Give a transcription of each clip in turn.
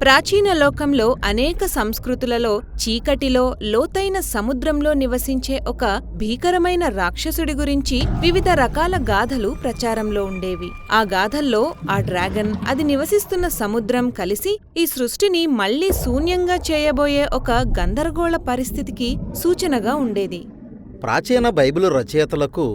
ప్రాచీన లోకంలో అనేక సంస్కృతులలో చీకటిలో లోతైన సముద్రంలో నివసించే ఒక భీకరమైన రాక్షసుడి గురించి వివిధ రకాల గాథలు ప్రచారంలో ఉండేవి. ఆ గాథల్లో ఆ డ్రాగన్ అది నివసిస్తున్న సముద్రం కలిసి ఈ సృష్టిని మళ్ళీ శూన్యంగా చేయబోయే ఒక గందరగోళ పరిస్థితికి సూచనగా ఉండేది. ప్రాచీన బైబిలు రచయితలకు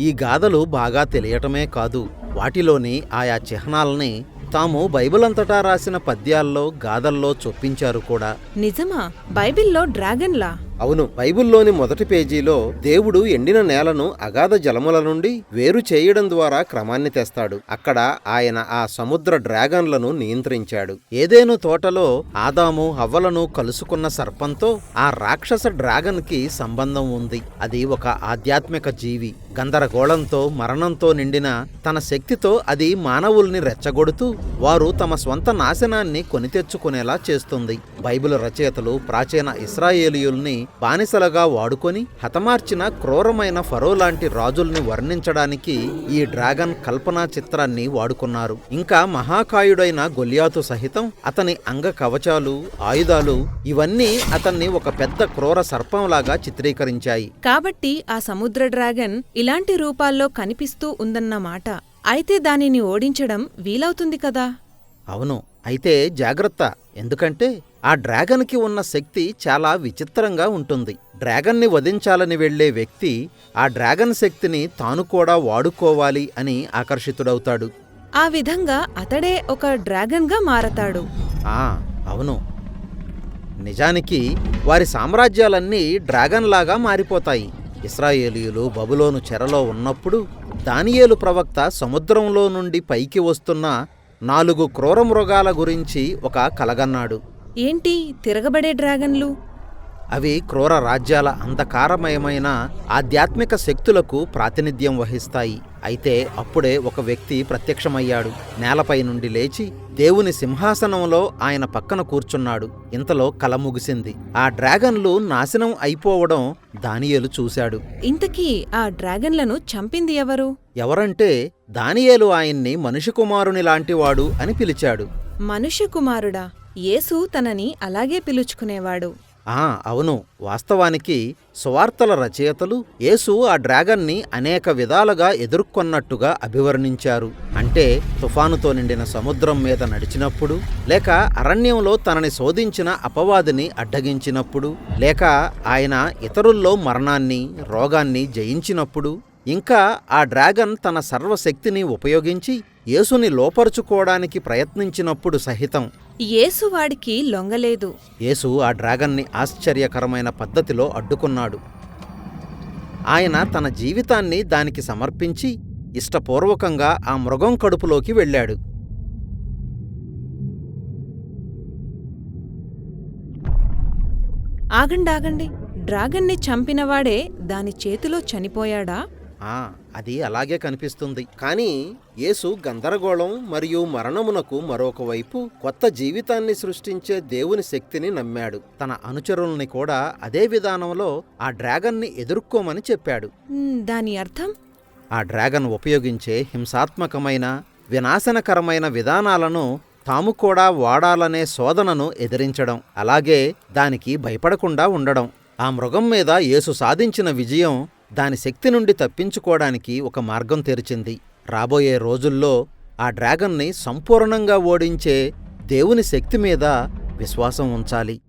ఈ గాథలు బాగా తెలియటమే కాదు వాటిలోని ఆయా చిహ్నాల్ని తాము బైబిల్ అంతటా రాసిన పద్యాల్లో గాథల్లో చొప్పించారు కూడా. నిజమా? బైబిల్లో డ్రాగన్లా? అవును బైబిల్లోని మొదటి పేజీలో దేవుడు ఎండిన నేలను అగాధ జలముల నుండి వేరు చేయడం ద్వారా క్రమాన్ని తెస్తాడు. అక్కడ ఆయన ఆ సముద్ర డ్రాగన్లను నియంత్రించాడు. ఏదేను తోటలో ఆదాము హవ్వలను కలుసుకున్న సర్పంతో ఆ రాక్షస డ్రాగన్కి సంబంధం ఉంది. అది ఒక ఆధ్యాత్మిక జీవి. గందరగోళంతో మరణంతో నిండిన తన శక్తితో అది మానవుల్ని రెచ్చగొడుతూ వారు తమ స్వంత నాశనాన్ని కొని తెచ్చుకునేలా చేస్తుంది. బైబిల్ రచయితలు ప్రాచీన ఇస్రాయేలీయుల్ని బానిసలుగా వాడుకొని హతమార్చిన క్రూరమైన ఫరో లాంటి రాజుల్ని వర్ణించడానికి ఈ డ్రాగన్ కల్పనా చిత్రాన్ని వాడుకున్నారు. ఇంకా మహాకాయుడైన గొలియాతు సహితం అతని అంగ కవచాలు ఆయుధాలు ఇవన్నీ అతన్ని ఒక పెద్ద క్రూర సర్పంలాగా చిత్రీకరించాయి. కాబట్టి ఆ సముద్ర డ్రాగన్ ఇలాంటి రూపాల్లో కనిపిస్తూ ఉందన్నమాట అయితే దానిని ఓడించడం వీలవుతుంది కదా? అవును. అయితే జాగ్రత్త. ఎందుకంటే ఆ డ్రాగన్కి ఉన్న శక్తి చాలా విచిత్రంగా ఉంటుంది. డ్రాగన్ని వధించాలని వెళ్ళే వ్యక్తి ఆ డ్రాగన్ శక్తిని తాను కూడా వాడుకోవాలి అని ఆకర్షితుడవుతాడు. ఆ విధంగా అతడే ఒక డ్రాగన్గా మారతాడు. ఆ అవును. నిజానికి వారి సామ్రాజ్యాలన్నీ డ్రాగన్లాగా మారిపోతాయి. ఇస్రాయేలీయులు బబులోను చెరలో ఉన్నప్పుడు దానియేలు ప్రవక్త సముద్రంలో నుండి పైకి వస్తున్న నాలుగు క్రూర మృగాల గురించి ఒక కలగన్నాడు. ఏంటి? తిరగబడే డ్రాగన్లు? అవి క్రూర రాజ్యాల అంధకారమయమైన ఆధ్యాత్మిక శక్తులకు ప్రాతినిధ్యం వహిస్తాయి. అయితే అప్పుడే ఒక వ్యక్తి ప్రత్యక్షమయ్యాడు. నేలపై నుండి లేచి దేవుని సింహాసనంలో ఆయన పక్కన కూర్చున్నాడు. ఇంతలో కల ముగిసింది. ఆ డ్రాగన్లు నాశనం అయిపోవడం దానియేలు చూశాడు. ఇంతకీ ఆ డ్రాగన్లను చంపింది ఎవరు? ఎవరంటే దానియేలు ఆయన్ని మనిషి కుమారుని లాంటివాడు అని పిలిచాడు. మనుష్య కుమారుడా యేసు తనని అలాగే పిలుచుకునేవాడు. ఆ అవును. వాస్తవానికి సువార్తల రచయితలు యేసు ఆ డ్రాగన్ని అనేక విధాలుగా ఎదుర్కొన్నట్టుగా అభివర్ణించారు. అంటే తుఫానుతో నిండిన సముద్రం మీద నడిచినప్పుడు లేక అరణ్యంలో తనని శోధించిన అపవాదిని అడ్డగించినప్పుడు లేక ఆయన ఇతరుల్లో మరణాన్ని రోగాన్ని జయించినప్పుడు ఇంకా ఆ డ్రాగన్ తన సర్వశక్తిని ఉపయోగించి యేసుని లోపరుచుకోవడానికి ప్రయత్నించినప్పుడు సహితం. యేసు వాడికి లొంగలేదు. యేసు ఆ డ్రాగన్ని ఆశ్చర్యకరమైన పద్ధతిలో అడ్డుకున్నాడు. ఆయన తన జీవితాన్ని దానికి సమర్పించి ఇష్టపూర్వకంగా ఆ మృగం కడుపులోకి వెళ్ళాడు. ఆగండాగండి డ్రాగన్ని చంపినవాడే దాని చేతిలో చనిపోయాడా? అది అలాగే కనిపిస్తుంది. కానీ యేసు గందరగోళం మరియు మరణమునకు మరొక వైపు కొత్త జీవితాన్ని సృష్టించే దేవుని శక్తిని నమ్మాడు. తన అనుచరుల్ని కూడా అదే విధానంలో ఆ డ్రాగన్ని ఎదుర్కోమని చెప్పాడు. దాని అర్థం? ఆ డ్రాగన్ ఉపయోగించే హింసాత్మకమైన వినాశనకరమైన విధానాలను తాము కూడా వాడాలనే శోధనను ఎదిరించడం అలాగే దానికి భయపడకుండా ఉండడం. ఆ మృగం మీద యేసు సాధించిన విజయం దాని శక్తి నుండి తప్పించుకోవడానికి ఒక మార్గం తెరిచింది. రాబోయే రోజుల్లో ఆ డ్రాగన్ని సంపూర్ణంగా ఓడించే దేవుని శక్తి మీద విశ్వాసం ఉంచాలి.